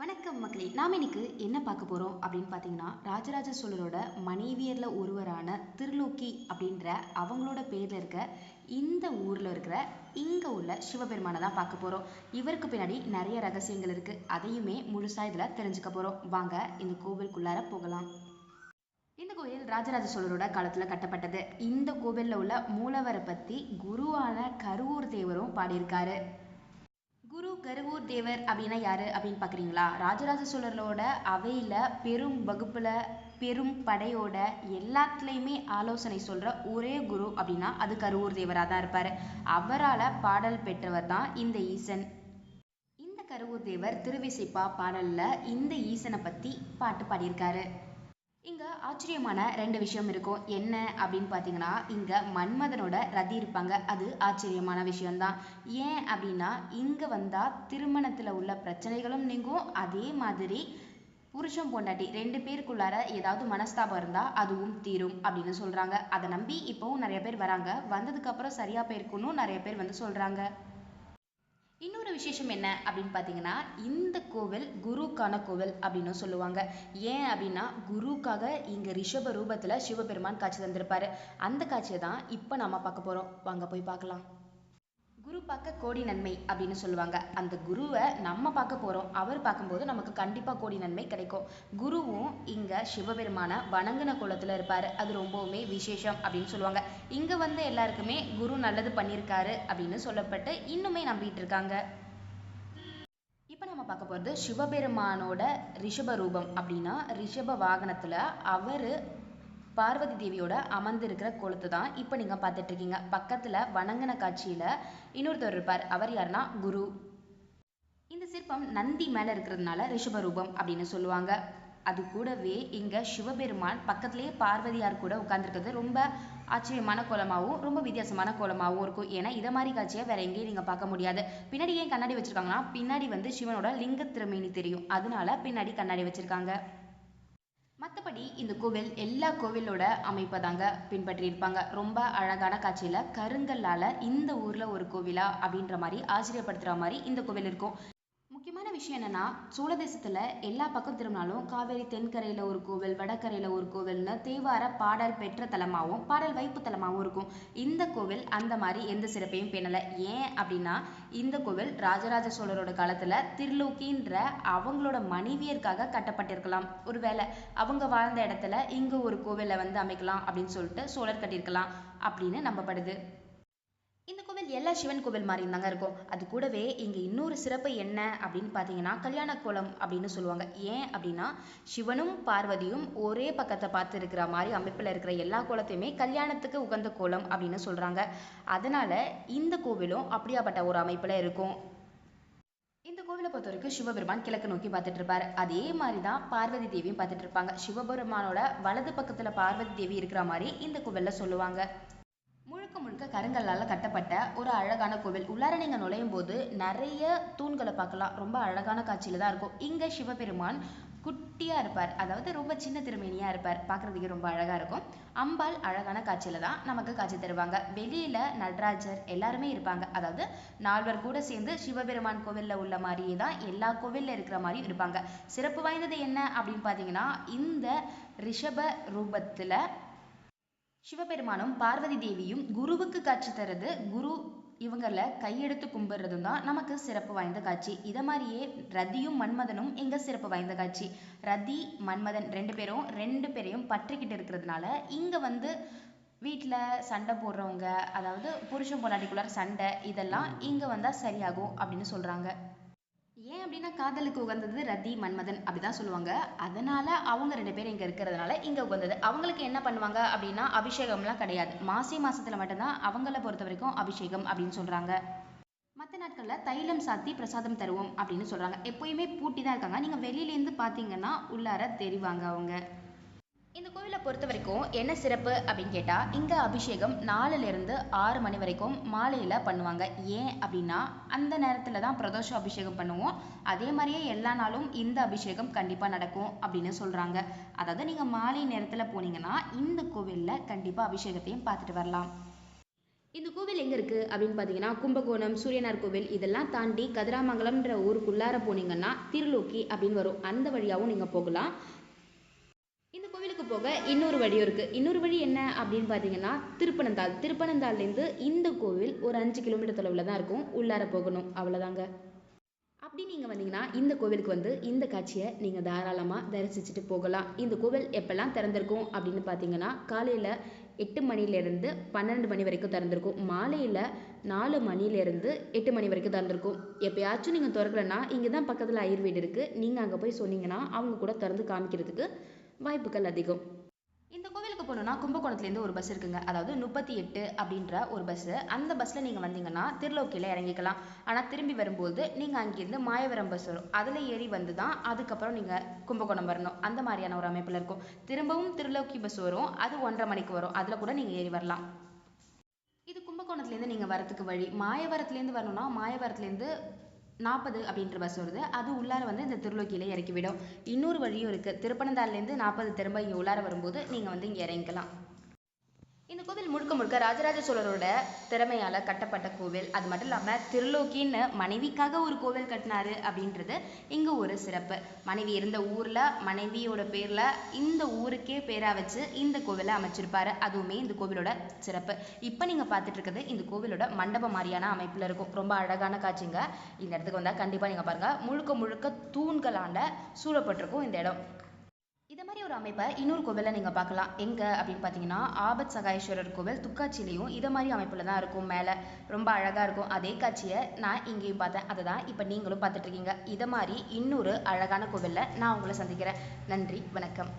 வணக்கம் மக்களே. நாம் இன்னைக்கு என்ன பார்க்க போகிறோம் அப்படின்னு பார்த்தீங்கன்னா ராஜராஜ சோழரோட மனைவியரில் ஒருவரான திருலோக்கி அப்படின்ற அவங்களோட பேரில் இருக்க இந்த ஊரில் இருக்கிற இங்கே உள்ள சிவபெருமானை தான் பார்க்க போகிறோம் இவருக்கு பின்னாடி நிறைய ரகசியங்கள் இருக்குது அதையுமே முழுசாக இதில் தெரிஞ்சுக்க போகிறோம் வாங்க இந்த கோவிலுக்குள்ளார போகலாம். இந்த கோயில் ராஜராஜ சோழரோட காலத்தில் கட்டப்பட்டது. இந்த கோவிலில் உள்ள மூலவரை பற்றி குருவான கருவூர் தேவரும் பாடியிருக்காரு. கருவூர் தேவர் அப்படின்னா யாரு அப்படின்னு பார்க்குறீங்களா ராஜராஜ சோழரோட அவையில் பெரும் வகுப்புல பெரும் படையோட எல்லாத்துலேயுமே ஆலோசனை சொல்ற ஒரே குரு அப்படின்னா அது கருவூர் தேவராக தான் இருப்பார். அவரால் பாடல் பெற்றவர் தான் இந்த ஈசன். இந்த கருவூர் தேவர் திருவிசைப்பா பாடல்ல இந்த ஈசனை பற்றி பாட்டு பாடியிருக்காரு. இங்கே ஆச்சரியமான ரெண்டு விஷயம் இருக்கும். என்ன அப்படின்னு பார்த்தீங்கன்னா இங்கே மன்மதனோட ரதி இருப்பாங்க. அது ஆச்சரியமான விஷயம்தான். ஏன் அப்படின்னா இங்கே வந்தால் திருமணத்தில் உள்ள பிரச்சனைகளும் நீங்கும். அதே மாதிரி புருஷன் பொண்டாட்டி ரெண்டு பேருக்குள்ளார ஏதாவது மனஸ்தாபம் இருந்தால் அதுவும் தீரும் அப்படின்னு சொல்கிறாங்க அதை நம்பி இப்போவும் நிறைய பேர் வராங்க. வந்ததுக்கப்புறம் சரியாக சரியா போயிருக்கணும் நிறைய பேர் வந்து சொல்கிறாங்க இன்னொரு விசேஷம் என்ன அப்படின்னு பார்த்தீங்கன்னா இந்த கோவில் குருக்கான கோவில் அப்படின்னு சொல்லுவாங்க. ஏன் அப்படின்னா குருக்காக இங்கே ரிஷப ரூபத்தில் சிவபெருமான் காட்சி தந்திருப்பாரு. அந்த காட்சியை தான் இப்போ நம்ம பார்க்க போகிறோம் வாங்க போய் பார்க்கலாம். குரு பார்க்க கோடி நன்மை அப்படின்னு சொல்லுவாங்க. அந்த குருவை நம்ம பார்க்க போகிறோம் அவர் பார்க்கும்போது நமக்கு கண்டிப்பாக கோடி நன்மை கிடைக்கும். குருவும் இங்கே சிவபெருமான வணங்கின குளத்தில் இருப்பார். அது ரொம்பவுமே விசேஷம் அப்படின்னு சொல்லுவாங்க. இங்கே வந்து எல்லாருக்குமே குரு நல்லது பண்ணியிருக்காரு அப்படின்னு சொல்லப்பட்டு இன்னுமே நம்பிட்டு இருக்காங்க. இப்போ நம்ம பார்க்க போகிறது சிவபெருமானோட ரிஷப ரூபம் அப்படின்னா ரிஷப வாகனத்தில் அவர் பார்வதி தேவியோட அமர்ந்திருக்கிற கொளுத்து தான் இப்போ நீங்கள் பார்த்துட்டு இருக்கீங்க பக்கத்தில் வணங்கின காட்சியில் இன்னொருத்தர் இருப்பார். அவர் யாருன்னா? குரு. இந்த சிற்பம் நந்தி மேலே இருக்கிறதுனால ரிஷப ரூபம் அப்படின்னு சொல்லுவாங்க. அது கூடவே இங்கே சிவபெருமான் பக்கத்துலேயே பார்வதியார் கூட உட்காந்துருக்கிறது ரொம்ப ஆச்சரியமான கோலமாகவும் ரொம்ப வித்தியாசமான கோலமாகவும் இருக்கும். ஏன்னா இதை மாதிரி காட்சியை வேற எங்கேயும் நீங்கள் பார்க்க முடியாது. பின்னாடி ஏன் கண்ணாடி வச்சுருக்காங்கன்னா பின்னாடி வந்து சிவனோட லிங்க திருமேனி தெரியும். அதனால பின்னாடி கண்ணாடி வச்சுருக்காங்க. மற்றபடி இந்த கோவில் எல்லா கோவிலோட அமைப்பை தாங்க பின்பற்றியிருப்பாங்க. ரொம்ப அழகான காட்சியில கருங்கல்லால இந்த ஊர்ல ஒரு கோவிலா அப்படின்ற மாதிரி ஆச்சரியப்படுத்துற மாதிரி இந்த கோவில் இருக்கும். முக்கியமான விஷயம் என்னன்னா சோழ தேசத்துல எல்லா பக்கம் திரும்பினாலும் காவேரி தென்கரையில ஒரு கோவில் வடகரையில ஒரு கோவில்னு தேவார பாடல் பெற்ற தலமாகவும் பாடல் வைப்பு தலமாகவும் இருக்கும். இந்த கோவில் அந்த மாதிரி எந்த சிறப்பையும் பேணல. ஏன் அப்படின்னா இந்த கோவில் ராஜராஜ சோழரோட காலத்துல திருலோக்கின்ற அவங்களோட மனைவியருக்காக கட்டப்பட்டிருக்கலாம். ஒருவேளை அவங்க வாழ்ந்த இடத்துல இங்க ஒரு கோவிலை வந்து அமைக்கலாம் அப்படின்னு சொல்லிட்டு சோழர் கட்டியிருக்கலாம் அப்படின்னு நம்பப்படுது. கோவில் எல்லா சிவன் கோவில் மாதிரி தாங்க இருக்கும். அது கூடவே இங்க இன்னொரு சிறப்பு என்ன அப்படின்னு பார்த்தீங்கன்னா கல்யாண கோலம் அப்படின்னு சொல்லுவாங்க. ஏன் அப்படின்னா சிவனும் பார்வதியும் ஒரே பக்கத்தை பார்த்து இருக்கிற மாதிரி அமைப்பில் இருக்கிற எல்லா கோலத்தையுமே கல்யாணத்துக்கு உகந்த கோலம் அப்படின்னு சொல்றாங்க. அதனால இந்த கோவிலும் அப்படியாப்பட்ட ஒரு அமைப்புல இருக்கும். இந்த கோவிலை பொறுத்த வரைக்கும் சிவபெருமான் கிழக்கு நோக்கி பார்த்துட்டு இருப்பார். அதே மாதிரி தான் பார்வதி தேவியும் பார்த்துட்டு இருப்பாங்க. சிவபெருமானோட வலது பக்கத்துல பார்வதி தேவி இருக்கிற மாதிரி இந்த கோவிலில் சொல்லுவாங்க. முழுக்க முழுக்க கருங்கல்லால் கட்டப்பட்ட ஒரு அழகான கோவில். உள்ளார நீங்கள் நுழையும் போது நிறைய தூண்களை பார்க்கலாம். ரொம்ப அழகான காட்சியில் தான் இருக்கும். இங்கே சிவபெருமான் குட்டியாக இருப்பார். அதாவது ரொம்ப சின்ன திருமேனியாக இருப்பார். பார்க்குறதுக்கு ரொம்ப அழகாக இருக்கும். அம்பாள் அழகான காட்சியில் தான் நமக்கு காட்சி தருவாங்க. வெளியில் நடராஜர் எல்லாருமே இருப்பாங்க. அதாவது நால்வர் கூட சேர்ந்து சிவபெருமான் கோவிலில் உள்ள மாதிரியே தான் எல்லா கோவில்ல இருக்கிற மாதிரியும் இருப்பாங்க. சிறப்பு வாய்ந்தது என்ன அப்படின்னு பார்த்தீங்கன்னா இந்த ரிஷப ரூபத்தில் சிவபெருமானும் பார்வதி தேவியும் குருவுக்கு காட்சி தருது. குரு இவங்கள கையெடுத்து கும்பிடுறதும் தான் நமக்கு சிறப்பு வாய்ந்த காட்சி. இதை மாதிரியே ரதியும் மன்மதனும் இங்க சிறப்பு வாய்ந்த காட்சி. ரதி மன்மதன் ரெண்டு பேரும் ரெண்டு பேரையும் பற்றிக்கிட்டு இருக்கிறதுனால இங்க வந்து வீட்டில் சண்டை போடுறவங்க அதாவது புருஷன் பொண்டாட்டிக்குள்ளார சண்டை இதெல்லாம் இங்க வந்தா சரியாகும் அப்படின்னு சொல்றாங்க. ஏன் அப்படின்னா காதலுக்கு உகந்தது ரதி மன்மதன் அப்படிதான் சொல்லுவாங்க. அதனால அவங்க ரெண்டு பேரும் இங்க இருக்கிறதுனால இங்க உகந்தது. அவங்களுக்கு என்ன பண்ணுவாங்க அப்படின்னா அபிஷேகம்லாம் கிடையாது. மாசி மாசத்துல மட்டும்தான் அவங்கள பொறுத்த வரைக்கும் அபிஷேகம் அப்படின்னு சொல்றாங்க. மற்ற நாட்களில் தைலம் சாத்தி பிரசாதம் தருவோம் அப்படின்னு சொல்றாங்க. எப்பயுமே பூட்டி தான் இருக்காங்க. நீங்க வெளியிலேருந்து பாத்தீங்கன்னா உள்ளார தெரிவாங்க அவங்க. இந்த கோவிலை பொறுத்த வரைக்கும் என்ன சிறப்பு அப்படின்னு கேட்டால் இங்கே அபிஷேகம் நாலுலேருந்து ஆறு மணி வரைக்கும் மாலையில் பண்ணுவாங்க. ஏன் அப்படின்னா அந்த நேரத்தில் தான் பிரதோஷ அபிஷேகம் பண்ணுவோம். அதே மாதிரியே எல்லா நாளும் இந்த அபிஷேகம் கண்டிப்பாக நடக்கும் அப்படின்னு சொல்கிறாங்க அதாவது நீங்கள் மாலை நேரத்தில் போனீங்கன்னா இந்த கோவிலில் கண்டிப்பாக அபிஷேகத்தையும் பார்த்துட்டு வரலாம். இந்த கோவில் எங்கே இருக்குது அப்படின்னு பார்த்தீங்கன்னா கும்பகோணம் சூரியனார் கோவில் இதெல்லாம் தாண்டி கதிராமங்கலம்ன்ற ஊருக்குள்ளார போனீங்கன்னா திருலோக்கி அப்படின்னு வரும். அந்த வழியாகவும் நீங்கள் போகலாம். போக இன்னொரு வழியும் இருக்குது இன்னொரு வழி என்ன அப்படின்னு பார்த்தீங்கன்னா திருப்பனந்தாள். திருப்பனந்தாள்லேருந்து இந்த கோவில் ஒரு அஞ்சு கிலோமீட்டர் தொலைவில் தான் இருக்கும். உள்ளார போகணும். அவ்வளோதாங்க அப்படி நீங்கள் வந்தீங்கன்னா இந்த கோவிலுக்கு வந்து இந்த காட்சியை நீங்கள் தாராளமாக தரிசிச்சுட்டு போகலாம். இந்த கோவில் எப்பெல்லாம் திறந்திருக்கும் அப்படின்னு பார்த்தீங்கன்னா காலையில் எட்டு மணிலேருந்து பன்னெண்டு மணி வரைக்கும் திறந்திருக்கும். மாலையில் நாலு மணிலேருந்து எட்டு மணி வரைக்கும் திறந்திருக்கும். எப்போயாச்சும் நீங்கள் திறக்கலன்னா இங்கே தான் பக்கத்தில் ஐயர் வீடு இருக்குது நீங்கள் அங்கே போய் சொன்னீங்கன்னா அவங்க கூட திறந்து காமிக்கிறதுக்கு வாய்ப்புகள் அதிகம். இந்த கோவிலுக்கு போகணுன்னா கும்பகோணத்துலேருந்து ஒரு பஸ் இருக்குங்க. அதாவது முப்பத்தி எட்டு அப்படின்ற ஒரு பஸ்ஸு அந்த பஸ்ஸில் நீங்கள் வந்தீங்கன்னா திருலோக்கியில் இறங்கிக்கலாம். ஆனால் திரும்பி வரும்போது நீங்கள் அங்கேருந்து மாயவரம் பஸ் வரும். அதில் ஏறி வந்து தான் அதுக்கப்புறம் நீங்கள் கும்பகோணம் வரணும். அந்த மாதிரியான ஒரு அமைப்பில் இருக்கும். திரும்பவும் திருலோக்கி பஸ் வரும். அது ஒன்றரை மணிக்கு வரும். அதில் கூட நீங்கள் ஏறி வரலாம். இது கும்பகோணத்துலேருந்து நீங்கள் வரத்துக்கு வழி. மாயவரத்துலேருந்து வரணும்னா மாயவரத்துலேருந்து நாற்பது அப்படின்ற பஸ் வருது. அது உள்ளார வந்து இந்த திருலோக்கியில் இறக்கி விடும் இன்னொரு வழியும் இருக்குது திருப்பனந்தாள்லேருந்து நாற்பது திரும்ப இங்கே உள்ளார வரும்போது நீங்கள் வந்து இங்கே இறங்கிக்கலாம். இந்த கோவில் முழுக்க முழுக்க ராஜராஜ சோழரோட திறமையால கட்டப்பட்ட கோவில். அது மட்டும் இல்லாமல் திருலோக்கின்னு மனைவிக்காக ஒரு கோவில் கட்டினாரு அப்படின்றது இங்கே ஒரு சிறப்பு. மனைவி இருந்த ஊரில் மனைவியோட பேரில் இந்த ஊருக்கே பேராக வச்சு இந்த கோவிலை அமைச்சிருப்பாரு. அதுவுமே இந்த கோவிலோட சிறப்பு. இப்போ நீங்கள் பார்த்துட்டு இருக்கிறது இந்த கோவிலோட மண்டபம் மாதிரியான அமைப்பில் இருக்கும். ரொம்ப அழகான காட்சிங்க. இந்த இடத்துக்கு வந்தால் கண்டிப்பாக நீங்கள் பாருங்கள் முழுக்க முழுக்க தூண்களாண்ட சூழப்பட்டிருக்கும் இந்த இடம். ஒரு அமைப்பை இன்னொரு கோவிலில் நீங்கள் பார்க்கலாம். எங்கே அப்படின்னு பார்த்தீங்கன்னா ஆபத் சகாயேஸ்வரர் கோவில் துக்காட்சியிலையும் இதை மாதிரி அமைப்பில் தான் இருக்கும். மேலே ரொம்ப அழகாக இருக்கும். அதே காட்சியை நான் இங்கேயும் பார்த்தேன். அதை தான் இப்போ நீங்களும் பார்த்துட்டு இருக்கீங்க. இதை மாதிரி இன்னொரு அழகான கோவிலில் நான் உங்களை சந்திக்கிறேன். நன்றி. வணக்கம்.